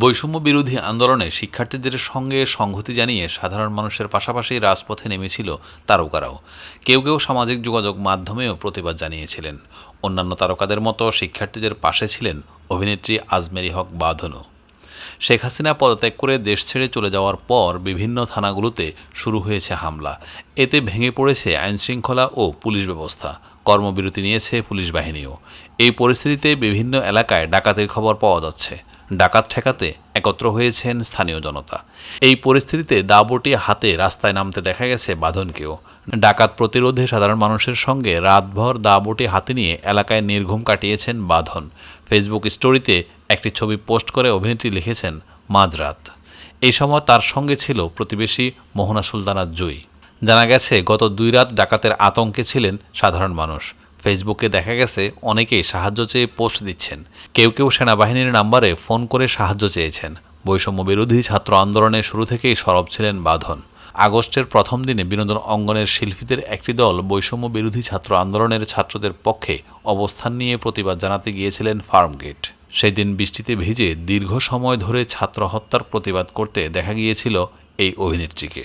বৈষম্য বিরোধী আন্দোলনে শিক্ষার্থীদের সঙ্গে সংহতি জানিয়ে সাধারণ মানুষের পাশাপাশি রাজপথে নেমেছিল তারকারাও। কেউ কেউ সামাজিক যোগাযোগ মাধ্যমেও প্রতিবাদ জানিয়েছিলেন। অন্যান্য তারকাদের মতো শিক্ষার্থীদের পাশে ছিলেন অভিনেত্রী আজমেরি হক বাঁধনও। শেখ হাসিনা পদত্যাগ করে দেশ ছেড়ে চলে যাওয়ার পর বিভিন্ন থানাগুলোতে শুরু হয়েছে হামলা। এতে ভেঙে পড়েছে আইনশৃঙ্খলা ও পুলিশ ব্যবস্থা। কর্মবিরতি নিয়েছে পুলিশ বাহিনীও। এই পরিস্থিতিতে বিভিন্ন এলাকায় ডাকাতির খবর পাওয়া যাচ্ছে। ডাকাত ঠেকাতে একত্র হয়েছেন স্থানীয় জনতা। এই পরিস্থিতিতে দাবটি হাতে রাস্তায় নামতে দেখা গেছে বাঁধনকেও। ডাকাত প্রতিরোধে সাধারণ মানুষের সঙ্গে রাতভর দাবটি হাতে নিয়ে এলাকায় নির্ঘুম কাটিয়েছেন বাঁধন। ফেসবুক স্টোরিতে একটি ছবি পোস্ট করে অভিনেত্রী লিখেছেন, মাঝরাত। এই সময় তার সঙ্গে ছিল প্রতিবেশী মোহনা সুলতানা জুই। জানা গেছে, গত দুই রাত ডাকাতের আতঙ্কে ছিলেন সাধারণ মানুষ। ফেসবুকে দেখা গেছে, অনেকেই সাহায্য চেয়ে পোস্ট দিচ্ছেন। কেউ কেউ সেনাবাহিনীর নাম্বারে ফোন করে সাহায্য চেয়েছেন। বৈষম্য বিরোধী ছাত্র আন্দোলনের শুরু থেকেই সরব ছিলেন বাঁধন। আগস্টের প্রথম দিনে বিনোদন অঙ্গনের শিল্পীদের একটি দল বৈষম্য বিরোধী ছাত্র আন্দোলনের ছাত্রদের পক্ষে অবস্থান নিয়ে প্রতিবাদ জানাতে গিয়েছিলেন ফার্মগেট। সেই দিন বৃষ্টিতে ভিজে দীর্ঘ সময় ধরে ছাত্র হত্যার প্রতিবাদ করতে দেখা গিয়েছিল এই অভিনেত্রীকে।